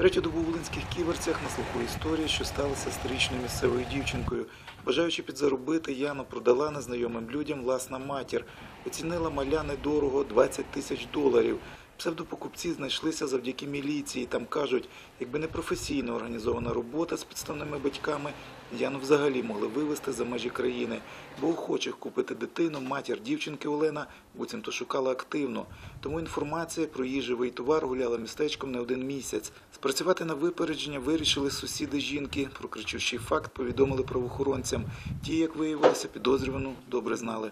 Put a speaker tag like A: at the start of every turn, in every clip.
A: Третю добу в Волинських ківерцях на слуху історія, що сталася з місцевою дівчинкою. Бажаючи підзаробити, Яну продала незнайомим людям власна матір. Оцінила маля недорого 20 тисяч доларів. Псевдопокупці знайшлися завдяки міліції. Там кажуть, якби не професійно організована робота з підставними батьками, Яну взагалі могли вивезти за межі країни. Бо охочих купити дитину матір дівчинки Олена буцімто шукала активно. Тому інформація про її живий товар гуляла містечком не один місяць. Спрацювати на випередження вирішили сусіди жінки. Про кричущий факт повідомили правоохоронцям. Ті, як виявилося, підозрювану добре знали.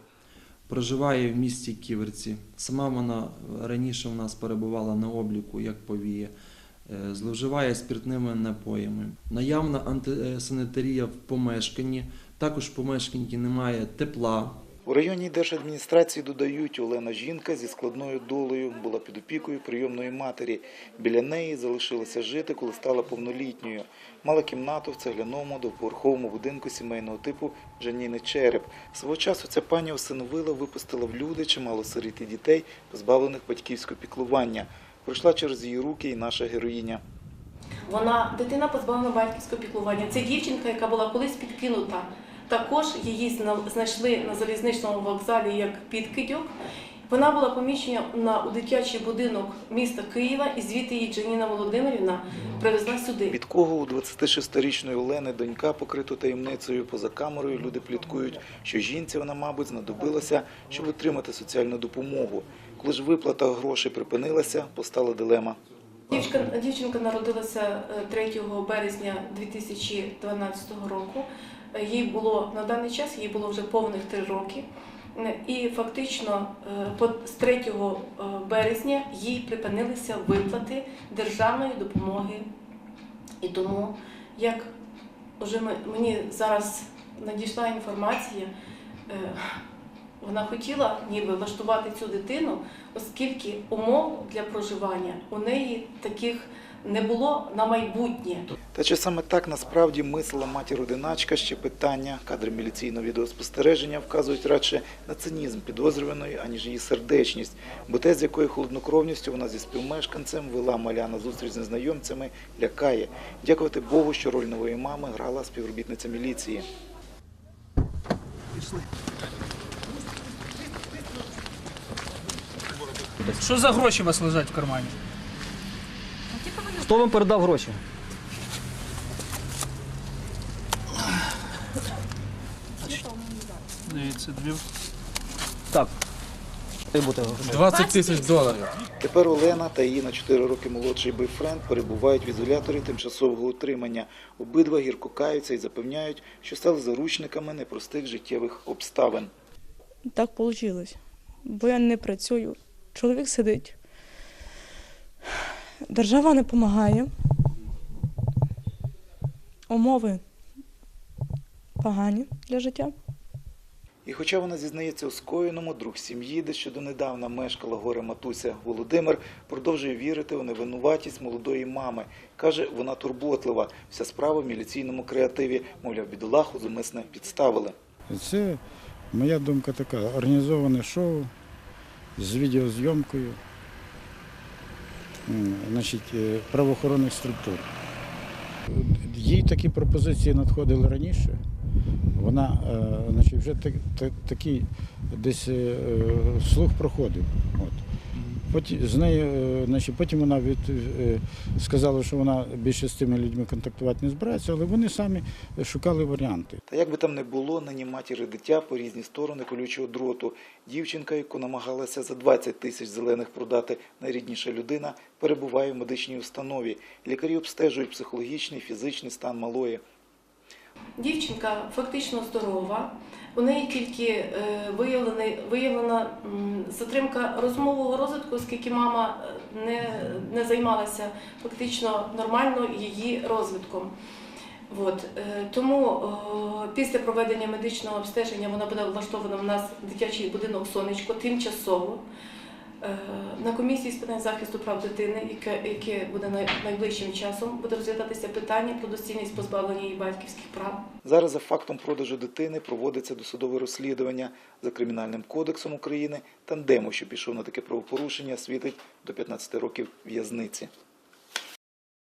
B: Проживає в місті Ківерці. Сама вона раніше в нас перебувала на обліку як повіє, Е, зловживає спиртними напоями. Наявна антисанітарія в помешканні. Також в помешканні немає тепла.
A: У районній держадміністрації додають, Олена жінка зі складною долею була під опікою прийомної матері. Біля неї залишилася жити, коли стала повнолітньою. Мала кімнату в цегляному двоповерховому будинку сімейного типу Жаніни Череп. Свого часу ця пані осиновила, випустила в люди чимало сиріт і дітей, позбавлених батьківського піклування. Пройшла через її руки і наша героїня.
C: Вона дитина позбавлена батьківського піклування. Це дівчинка, яка була колись підкинута. Також її знайшли на залізничному вокзалі як підкидьок. Вона була поміщена на у дитячий будинок міста Києва, і звідти її Джаніна Володимирівна привезла сюди.
A: Від кого у 26-річної Олени донька покриту таємницею поза камерою люди пліткують, що жінці вона, мабуть, знадобилося, щоб отримати соціальну допомогу. Коли ж виплата грошей припинилася, постала дилема.
C: Дівчинка, дівчинка народилася е, 3 березня 2012 року. Їй було на даний час їй було вже повних 3 роки. І фактично е, з 3 е, березня їй припинилися виплати державної допомоги. І тому, як вже мені зараз надійшла інформація, е, вона хотіла ніби влаштувати цю дитину, оскільки умов для проживання у неї таких не було на майбутнє.
A: Та чи саме так насправді мислила матір-одиначка, ще питання. Кадри міліційного відеоспостереження вказують радше на цинізм підозрюваної, аніж її сердечність. Бо те, з якою холоднокровністю вона зі співмешканцем вела маля на зустріч з незнайомцями, лякає. Дякувати Богу, що роль нової мами грала співробітниця міліції.
D: Що за гроші у вас лежать в кармані?
E: Хто вам передав гроші?
D: Дивіться, дві.
E: Так.
D: 20 тисяч доларів.
A: Тепер Олена та її на 4 роки молодший бойфренд перебувають в ізоляторі тимчасового утримання. Обидва гірко каються і запевняють, що стали заручниками непростих життєвих обставин.
F: Так вийшло. Бо я не працюю. Чоловік сидить. Держава не допомагає. Умови погані для життя.
A: І хоча вона зізнається у скоєному, друг сім'ї, де ще донедавна мешкала горе матуся Володимир, продовжує вірити у невинуватість молодої мами. Каже, вона турботлива. Вся справа в міліційному креативі. Мовляв, бідолаху зумисне підставили.
G: Це моя думка така: організоване шоу з відеозйомкою значить, е, правоохоронних структур. Їй такі пропозиції надходили раніше. Вона е, значить, вже так, так, такий десь е, слух проходив. От. Потім, з нею, е, значить, потім вона від, сказала, що вона більше з тими людьми контактувати не збирається, але вони самі шукали варіанти.
A: Та як би там не було, нині матір і дитя по різні сторони колючого дроту. Дівчинка, яку намагалася за 20 тисяч зелених продати найрідніша людина, перебуває в медичній установі. Лікарі обстежують психологічний, фізичний стан малої.
C: Дівчинка фактично здорова. У неї тільки е, виявлена, затримка розмового розвитку, оскільки мама е, не, не займалася фактично нормально її розвитком. От. е, Тому після проведення медичного обстеження вона буде влаштована в нас в дитячий будинок сонечко тимчасово. Е, На комісії з питань захисту прав дитини, яке, яке буде найближчим часом, буде розглядатися питання про доцільність позбавлення її батьківських прав.
A: Зараз за фактом продажу дитини проводиться досудове розслідування за кримінальним кодексом України. Тандему, що пішов на таке правопорушення, світить до 15 років в'язниці.